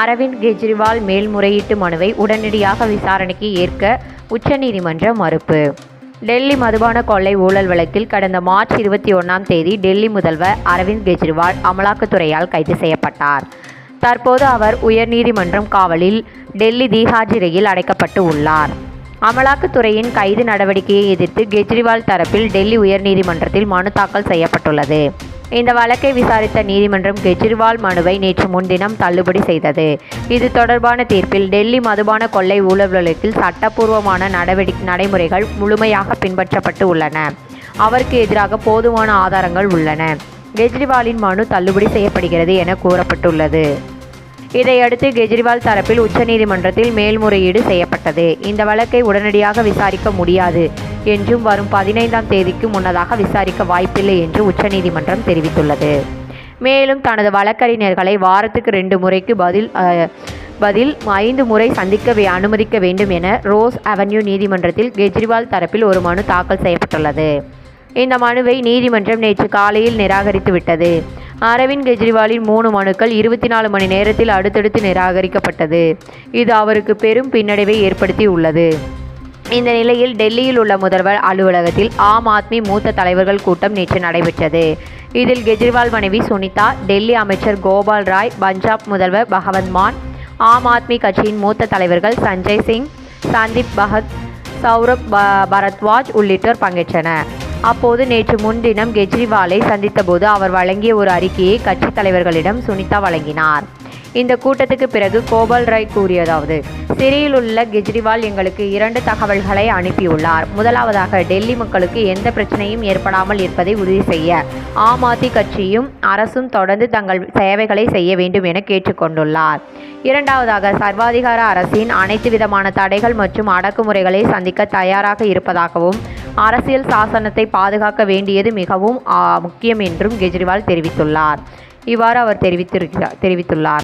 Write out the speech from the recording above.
அரவிந்த் கெஜ்ரிவால் மேல்முறையீட்டு மனுவை உடனடியாக விசாரணைக்கு ஏற்க உச்சநீதிமன்றம் மறுப்பு. டெல்லி மதுபான கொள்ளை ஊழல் வழக்கில் கடந்த மார்ச் இருபத்தி ஒன்றாம் தேதி டெல்லி முதல்வர் அரவிந்த் கெஜ்ரிவால் அமலாக்கத்துறையால் கைது செய்யப்பட்டார். தற்போது அவர் உயர்நீதிமன்றம் காவலில் டெல்லி தீஹா சிறையில் அடைக்கப்பட்டு உள்ளார். அமலாக்கத்துறையின் கைது நடவடிக்கையை எதிர்த்து கெஜ்ரிவால் தரப்பில் டெல்லி உயர்நீதிமன்றத்தில் மனு தாக்கல் செய்யப்பட்டுள்ளது. இந்த வழக்கை விசாரித்த நீதிமன்றம் கெஜ்ரிவால் மனுவை நேற்று முன்தினம் தள்ளுபடி செய்தது. இது தொடர்பான தீர்ப்பில் டெல்லி மதுபான கொள்ளை ஊழல் வழக்கில் சட்டப்பூர்வமான நடவடிக்கை நடைமுறைகள் முழுமையாக பின்பற்றப்பட்டு உள்ளன. அவருக்கு எதிராக போதுமான ஆதாரங்கள் உள்ளன. கெஜ்ரிவாலின் மனு தள்ளுபடி செய்யப்படுகிறது என கூறப்பட்டுள்ளது. இதையடுத்து கெஜ்ரிவால் தரப்பில் உச்சநீதிமன்றத்தில் மேல்முறையீடு செய்யப்பட்டது. இந்த வழக்கை உடனடியாக விசாரிக்க முடியாது என்றும் வரும் பதினைந்தாம் தேதிக்கு முன்னதாக விசாரிக்க வாய்ப்பில்லை என்று உச்சநீதிமன்றம் தெரிவித்துள்ளது. மேலும் தனது வழக்கறிஞர்களை வாரத்துக்கு ரெண்டு முறைக்கு பதில் பதில் ஐந்து முறை சந்திக்க வே- அனுமதிக்க வேண்டும் என ரோஸ் அவென்யூ நீதிமன்றத்தில் கெஜ்ரிவால் தரப்பில் ஒரு மனு தாக்கல் செய்யப்பட்டுள்ளது. இந்த மனுவை நீதிமன்றம் நேற்று காலையில் நிராகரித்து விட்டது அரவிந்த் கெஜ்ரிவாலின் மூணு மனுக்கள் இருபத்தி நாலு மணி நேரத்தில் அடுத்தடுத்து நிராகரிக்கப்பட்டது. இது அவருக்கு பெரும் பின்னடைவை ஏற்படுத்தி உள்ளது. இந்த நிலையில் டெல்லியில் உள்ள முதல்வர் அலுவலகத்தில் ஆம் ஆத்மி மூத்த தலைவர்கள் கூட்டம் நேற்று நடைபெற்றது. இதில் கெஜ்ரிவால் மனைவி சுனிதா டெல்லி அமைச்சர் கோபால் ராய் பஞ்சாப் முதல்வர் பகவந்த் மான் ஆம் ஆத்மி கட்சியின் மூத்த தலைவர்கள் சஞ்சய் சிங் சந்தீப் பகத் சௌரப் ப- பரத்வாஜ் உள்ளிட்டோர் பங்கேற்றனர். அப்போது நேற்று முன்தினம் கெஜ்ரிவாலை சந்தித்தபோது அவர் வழங்கிய ஒரு அறிக்கையை கட்சித் தலைவர்களிடம் சுனிதா வழங்கினார். இந்த கூட்டத்துக்கு பிறகு கோபால் ராய் கூறியதாவது சிறையில் உள்ள கெஜ்ரிவால் எங்களுக்கு இரண்டு தகவல்களை அனுப்பியுள்ளார். முதலாவதாக டெல்லி மக்களுக்கு எந்த பிரச்சனையும் ஏற்படாமல் இருப்பதை உறுதி செய்ய ஆம் ஆத்மி கட்சியும் அரசும் தொடர்ந்து தங்கள் சேவைகளை செய்ய வேண்டும் என கேட்டுக்கொண்டுள்ளார் இரண்டாவதாக சர்வாதிகார அரசின் அனைத்து விதமான தடைகள் மற்றும் அடக்குமுறைகளை சந்திக்க தயாராக இருப்பதாகவும் அரசியல் சாசனத்தை பாதுகாக்க வேண்டியது மிகவும் முக்கியம் என்றும் கெஜ்ரிவால் தெரிவித்துள்ளார். இவ்வாறு அவர் தெரிவித்திருக்கிறார் தெரிவித்துள்ளார்.